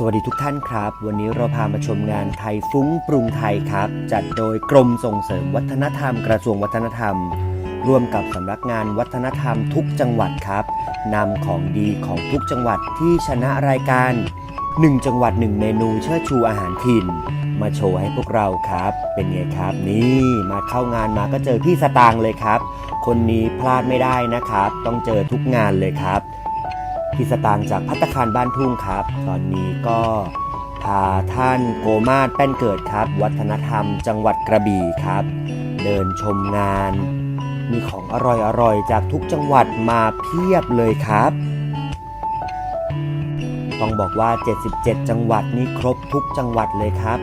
สวัสดีทุกท่านครับ วันนี้เราพามาชมงานไทยฟุ้งปรุงไทยครับ จัดโดยกรมส่งเสริมวัฒนธรรม กระทรวงวัฒนธรรม ร่วมกับสำนักงานวัฒนธรรมทุกจังหวัดครับนำของดีของทุกจังหวัดที่ชนะรายการ 1 จังหวัด 1 เมนูเชิดชูอาหารถิ่น มาโชว์ให้พวกเราครับ เป็นไงครับนี่มาเข้างานมาก็เจอพี่สตางเลยครับ คนนี้พลาดไม่ได้นะครับ ต้องเจอทุกงานเลยครับ พี่สตางจากพัตตาคารบ้านทุ่งครับ ตอนนี้ก็พาท่านโกมาศแป้นเกิดครับ วัฒนธรรมจังหวัดกระบี่ครับ เดินชมงาน มีของอร่อยๆจากทุกจังหวัดมาเพียบเลยครับ ต้องบอกว่า 77 จังหวัดนี่ครบทุกจังหวัดเลยครับ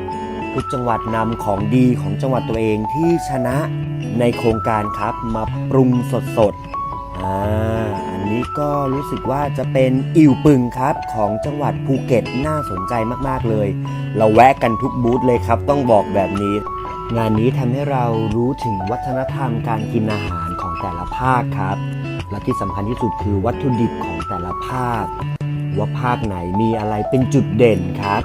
ทุกจังหวัดนำของดีของจังหวัดตัวเองที่ชนะในโครงการครับมาปรุงสดๆอ่า ก็รู้สึกว่าจะเป็นอิ่วปึงครับของจังหวัดภูเก็ตน่าสนใจมากๆเลย เราแวะกันทุกบูธเลยครับ ต้องบอกแบบนี้ งานนี้ทำให้เรารู้ถึงวัฒนธรรมการกินอาหารของแต่ละภาคครับ และที่สำคัญที่สุดคือวัตถุดิบของแต่ละภาค ว่าภาคไหนมีอะไรเป็นจุดเด่นครับ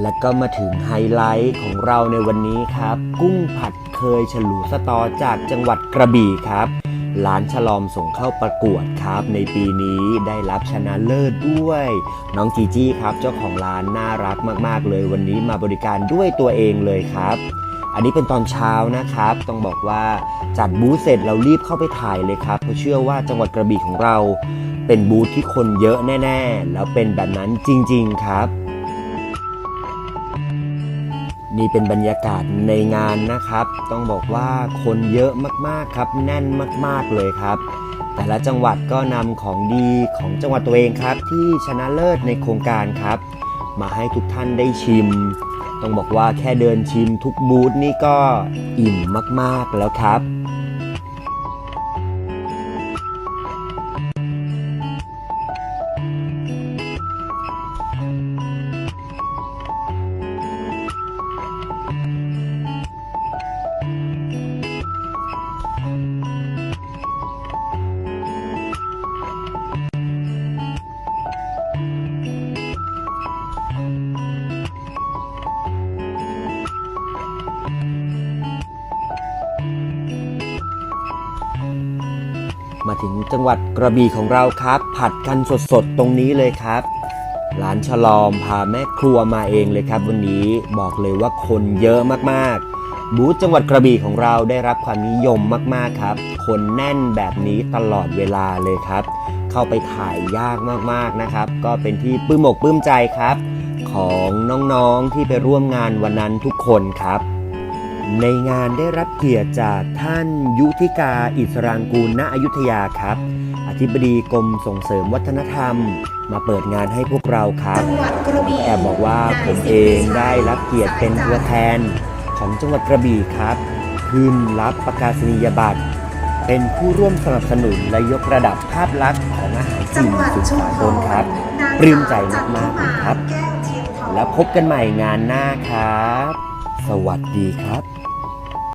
และก็มาถึงไฮไลท์ของเราในวันนี้ครับ กุ้งผัดเคยฉลูสตอจากจังหวัดกระบี่ครับร้านฉลอมส่งเข้าประกวดครับ ในปีนี้ได้รับชนะเลิศด้วย น้องจีจี้ครับ เจ้าของร้านน่ารักมาก ๆ เลยวันนี้มาบริการด้วยตัวเองเลยครับอันนี้เป็นตอนเช้านะครับ ต้องบอกว่าจัดบูธเสร็จเรารีบเข้าไปถ่ายเลยครับ เพราะเชื่อว่าจังหวัดกระบี่ของเรา เป็นบูธที่คนเยอะแน่ ๆ แล้วเป็นแบบนั้นจริง ๆ ครับ นี่เป็นบรรยากาศในงานนะครับ ต้องบอกว่าคนเยอะมากๆครับ แน่นมากๆเลยครับ แต่ละจังหวัดก็นำของดีของจังหวัดตัวเองครับ ที่ชนะเลิศในโครงการครับ มาให้ทุกท่านได้ชิม ต้องบอกว่าแค่เดินชิมทุกบูธนี่ก็อิ่มมากๆแล้วครับ มาถึงจังหวัดกระบี่ของเราครับ ผัดกันสดๆตรงนี้เลยครับร้านฉลอมพาแม่ครัวมาเองเลยครับ วันนี้บอกเลยว่าคนเยอะมากๆ บูธจังหวัดกระบี่ของเราได้รับความนิยมมากๆครับ คนแน่นแบบนี้ตลอดเวลาเลยครับ เข้าไปถ่ายยากมากๆนะครับ ก็เป็นที่ปลื้มอกปลื้มใจครับ ของน้องๆที่ไปร่วมงานวันนั้นทุกคนครับ ในงานได้รับเกียรติจากท่านยุทธิกาอิสรางกูลณอยุธยาครับ อธิบดีกรมส่งเสริมวัฒนธรรม มาเปิดงานให้พวกเราครับแอบบอกว่าผมเองได้รับเกียรติเป็นตัวแทนของจังหวัดกระบี่ครับขึ้นรับประกาศนียบัตร เป็นผู้ร่วมสนับสนุนและยกระดับภาพลักษณ์ของอาหารจีนสุดสาพกรลครับปลื้มใจมากๆครับ แล้วพบกันใหม่งานหน้าครับ สวัสดีครับ